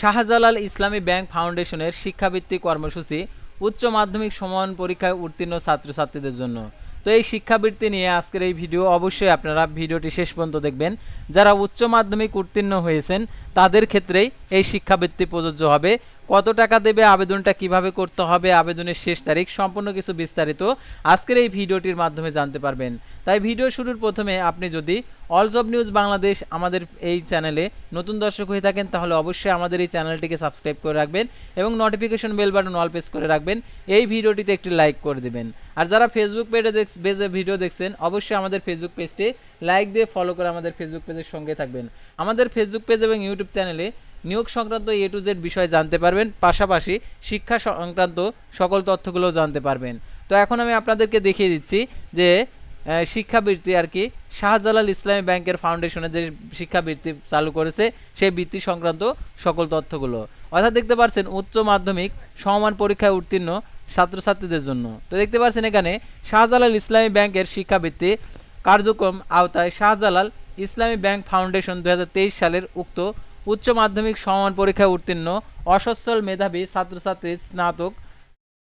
Shahjalal Islami bank ফাউন্ডেশনের শিক্ষাবৃত্তি কর্মসূচি উচ্চ মাধ্যমিক সমান পরীক্ষায় উত্তীর্ণ ছাত্রছাত্রীদের জন্য। তো এই শিক্ষাবৃত্তি নিয়ে আজকের এই ভিডিও অবশ্যই আপনারা ভিডিওটি শেষ পর্যন্ত দেখবেন। যারা উচ্চ মাধ্যমিক উত্তীর্ণ হয়েছেন, তাদের ক্ষেত্রেই এই শিক্ষাবৃত্তি প্রযোজ্য হবে। কত টাকা দেবে, আবেদনটা কীভাবে করতে হবে, আবেদনের শেষ তারিখ সম্পূর্ণ কিছু বিস্তারিত আজকের এই ভিডিওটির মাধ্যমে জানতে পারবেন। তাই ভিডিও শুরুর প্রথমে আপনি যদি অল জব নিউজ বাংলাদেশ আমাদের এই চ্যানেলে নতুন দর্শক হয়ে থাকেন, তাহলে অবশ্যই আমাদের এই চ্যানেলটিকে সাবস্ক্রাইব করে রাখবেন এবং notification bell button all press করে রাখবেন। এই ভিডিওটিতে একটি লাইক করে দেবেন। আর যারা ফেসবুক পেজে পেজে ভিডিও দেখছেন, অবশ্যই আমাদের ফেসবুক পেজটি লাইক দিয়ে ফলো করে আমাদের ফেসবুক পেজের সঙ্গে থাকবেন। আমাদের ফেসবুক পেজ এবং ইউটিউব চ্যানেলে নিয়োগ সংক্রান্ত এ টু জেড বিষয় জানতে পারবেন, পাশাপাশি শিক্ষা সংক্রান্ত সকল তথ্যগুলোও জানতে পারবেন। তো এখন আমি আপনাদেরকে দেখিয়ে দিচ্ছি যে শিক্ষাবৃত্তি আর কি শাহজালাল ইসলামী ব্যাংকের ফাউন্ডেশনে যে শিক্ষাবৃত্তি চালু করেছে, সেই বৃত্তি সংক্রান্ত সকল তথ্যগুলো। অর্থাৎ দেখতে পাচ্ছেন উচ্চ মাধ্যমিক সমান পরীক্ষায় উত্তীর্ণ ছাত্রছাত্রীদের জন্য। তো দেখতে পাচ্ছেন এখানে শাহজালাল ইসলামী ব্যাংকের শিক্ষাবৃত্তি কার্যক্রম আওতায় শাহজালাল ইসলামী ব্যাংক ফাউন্ডেশন দু হাজার তেইশ সালের উক্ত উচ্চ মাধ্যমিক সমান পরীক্ষায় উত্তীর্ণ, অসচ্ছল মেধাবী ছাত্রছাত্রী স্নাতক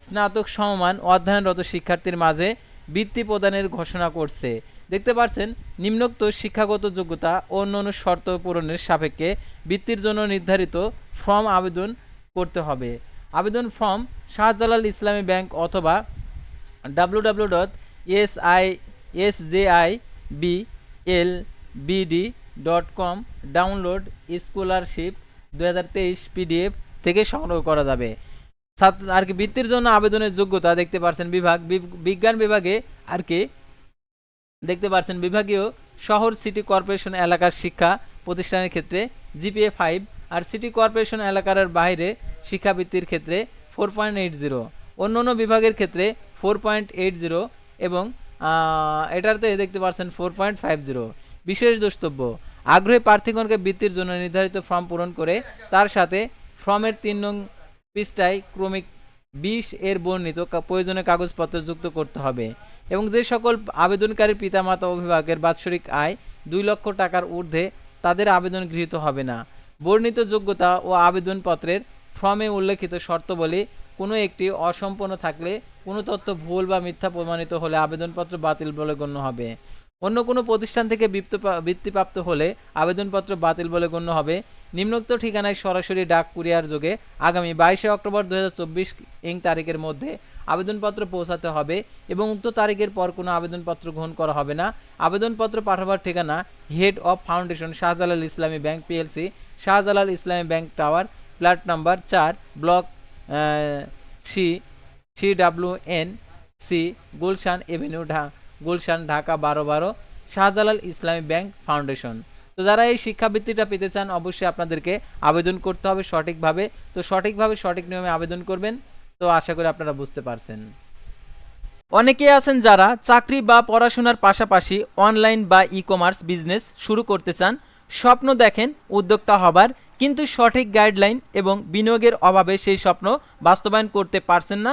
স্নাতক সমমান অধ্যয়নরত শিক্ষার্থীর মাঝে বৃত্তি প্রদানের ঘোষণা করছে। দেখতে পাচ্ছেন, নিম্নোক্ত শিক্ষাগত যোগ্যতা ও অন্যান্য শর্ত পূরণের সাপেক্ষে বৃত্তির জন্য নির্ধারিত ফর্ম আবেদন করতে হবে। আবেদন ফর্ম শাহজালাল ইসলামী ব্যাংক অথবা W W dot S I S J I B L BD dot com download scholarship দু হাজার তেইশ পিডিএফ থেকে সংগ্রহ করা যাবে। ছাত্র আর কি বৃত্তির জন্য আবেদনের যোগ্যতা দেখতে পাচ্ছেন বিভাগ বিজ্ঞান বিভাগে আর কি দেখতে পাচ্ছেন বিভাগীয় শহর সিটি কর্পোরেশন এলাকার শিক্ষা প্রতিষ্ঠানের ক্ষেত্রে জিপিএ ফাইভ আর সিটি কর্পোরেশন এলাকার বাইরে শিক্ষাবৃত্তির ক্ষেত্রে ফোর পয়েন্ট এইট জিরো অন্য অন্য বিভাগের ক্ষেত্রে ফোর পয়েন্ট এইট জিরো এবং এটাতে দেখতে পাচ্ছেন ফোর পয়েন্ট ফাইভ জিরো বিশেষ দ্রষ্টব্য। আগ্রহী প্রার্থীগণকে বৃত্তির জন্য নির্ধারিত ফর্ম পূরণ করে তার সাথে ফর্মের তিন নং পৃষ্ঠায় ক্রমিক বিশ এর বর্ণিত প্রয়োজনীয় কাগজপত্র যুক্ত করতে হবে এবং যে সকল আবেদনকারী পিতামাতা অভিভাবকের বাৎসরিক আয় দুই লক্ষ টাকার ঊর্ধ্বে তাদের আবেদন গৃহীত হবে না। বর্ণিত যোগ্যতা ও আবেদনপত্রের ফর্মে উল্লেখিত শর্তাবলী কোনো একটি অসম্পন্ন থাকলে কোনো তথ্য ভুল বা মিথ্যা প্রমাণিত হলে আবেদনপত্র বাতিল বলে গণ্য হবে। অন্য কোনো প্রতিষ্ঠান থেকে বৃত্ত বৃত্তিপ্রাপ্ত হলে আবেদনপত্র বাতিল বলে গণ্য হবে। নিম্নোক্ত ঠিকানায় সরাসরি ডাক কুরিয়ার যোগে আগামী বাইশে অক্টোবর দু হাজার চব্বিশ ইং তারিখের মধ্যে আবেদনপত্র পৌঁছাতে হবে এবং উক্ত তারিখের পর কোনো আবেদনপত্র গ্রহণ করা হবে না। আবেদনপত্র পাঠাবার ঠিকানা head of foundation Shahjalal Islami bank PLC, Shahjalal Islami bank tower, flat number চার, block C C W N C, Gulshan avenue, ঢা Gulshan, Dhaka বারো বারো, শাহজালাল ইসলামী ব্যাংক ফাউন্ডেশন। তো যারা এই শিক্ষাবৃত্তিটা পেতে চান, অবশ্যই আপনাদেরকে আবেদন করতে হবে সঠিকভাবে। তো সঠিকভাবে সঠিক নিয়মে আবেদন করবেন। তো আশা করি আপনারা বুঝতে পারছেন। অনেকে আছেন যারা চাকরি বা পড়াশোনার পাশাপাশি অনলাইন বা ই কমার্স বিজনেস শুরু করতে চান। স্বপ্ন দেখেন উদ্যোক্তা হবার, কিন্তু সঠিক গাইডলাইন এবং বিনিয়োগের অভাবে সেই স্বপ্ন বাস্তবায়ন করতে পারছেন না।